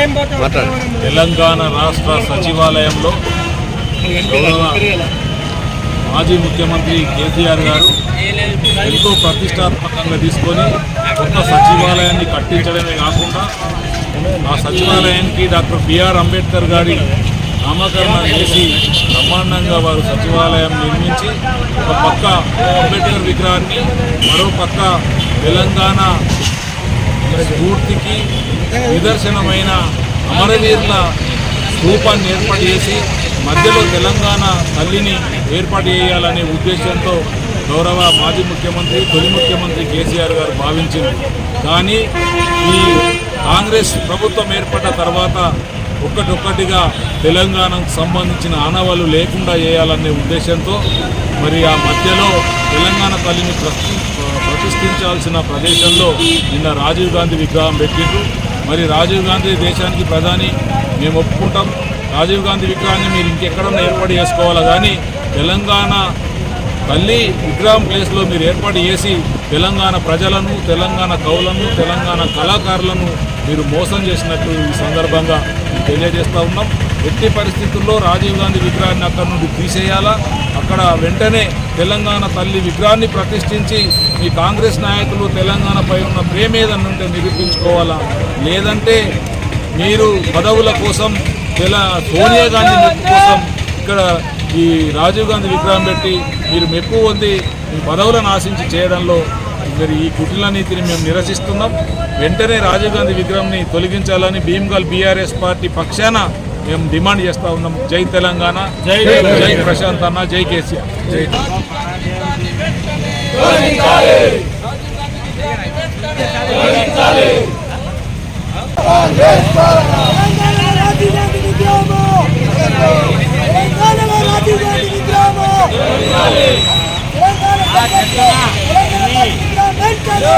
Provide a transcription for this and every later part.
తెలంగాణ రాష్ట్ర సచివాలయంలో మాజీ ముఖ్యమంత్రి కేసీఆర్ గారు ఎంతో ప్రతిష్టాత్మకంగా తీసుకొని కొత్త సచివాలయాన్ని కట్టించడమే కాకుండా ఆ సచివాలయానికి డాక్టర్ బిఆర్ అంబేద్కర్ గారి నామకరణ చేసి బ్రహ్మాండంగా వారు సచివాలయం నిర్మించి ఒక పక్క అంబేద్కర్ విగ్రహాన్ని మరో పక్క తెలంగాణ స్ఫూర్తికి నిదర్శనమైన అమరవీరుల స్థూపాన్ని ఏర్పాటు చేసి మధ్యలో తెలంగాణ తల్లిని ఏర్పాటు చేయాలనే ఉద్దేశంతో గౌరవ మాజీ ముఖ్యమంత్రి తొలి ముఖ్యమంత్రి కేసీఆర్ గారు భావించింది. కానీ ఈ కాంగ్రెస్ ప్రభుత్వం ఏర్పడ్డ తర్వాత ఒక్కటొక్కటిగా తెలంగాణకు సంబంధించిన ఆనవాళ్ళు లేకుండా చేయాలనే ఉద్దేశంతో మరి ఆ మధ్యలో తెలంగాణ తల్లిని ప్రతిష్ఠించాల్సిన ప్రదేశంలో నిన్న రాజీవ్ గాంధీ విగ్రహం పెట్టిండ్రు. మరి రాజీవ్ గాంధీ దేశానికి ప్రధాని మేము ఒప్పుకుంటాం. రాజీవ్ గాంధీ విగ్రహాన్ని మీరు ఇంకెక్కడన్నా ఏర్పాటు చేసుకోవాలా? కానీ తెలంగాణ తల్లి విగ్రహం ప్లేస్లో మీరు ఏర్పాటు చేసి తెలంగాణ ప్రజలను తెలంగాణ కవులను తెలంగాణ కళాకారులను మీరు మోసం చేసినట్టు ఈ సందర్భంగా మేము తెలియజేస్తూ ఉన్నాం. ఎట్టి పరిస్థితుల్లో రాజీవ్ గాంధీ విగ్రహాన్ని అక్కడి నుండి తీసేయాలా? అక్కడ వెంటనే తెలంగాణ తల్లి విగ్రహాన్ని ప్రతిష్ఠించి ఈ కాంగ్రెస్ నాయకులు తెలంగాణపై ఉన్న ప్రేమ ఏదన్నుంటే నిరూపించుకోవాలా? లేదంటే మీరు పదవుల కోసం తెలా సోనియా గాంధీ మెప్పు కోసం ఇక్కడ ఈ రాజీవ్ గాంధీ విగ్రహం పెట్టి మీరు మెప్పు పొంది మీ పదవులను ఆశించి చేయడంలో మరి ఈ కుటిల నీతిని మేము నిరసిస్తున్నాం. వెంటనే రాజీవ్ గాంధీ విగ్రహంని తొలగించాలని భీమ్గల్ బీఆర్ఎస్ పార్టీ పక్షాన మేము డిమాండ్ చేస్తా ఉన్నాం. జై తెలంగాణ జై జై ప్రశాంత్ అన్న జై కేసీఆర్. జై తెలంగాణ రాజీవ్ గాంధీ విగ్రహము తెలంగాణ రాజీవ్ గాంధీ విగ్రహము తెలంగాణ తెలంగాణ విగ్రహం వెంటనే!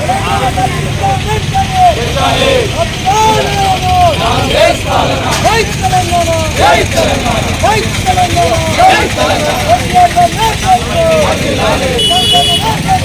తెలంగాణ విగ్రహం వెంటనే! అభిమానులను! జై తెలంగాణ! జై తెలంగాణ! జై తెలంగాణ! జై తెలంగాణ!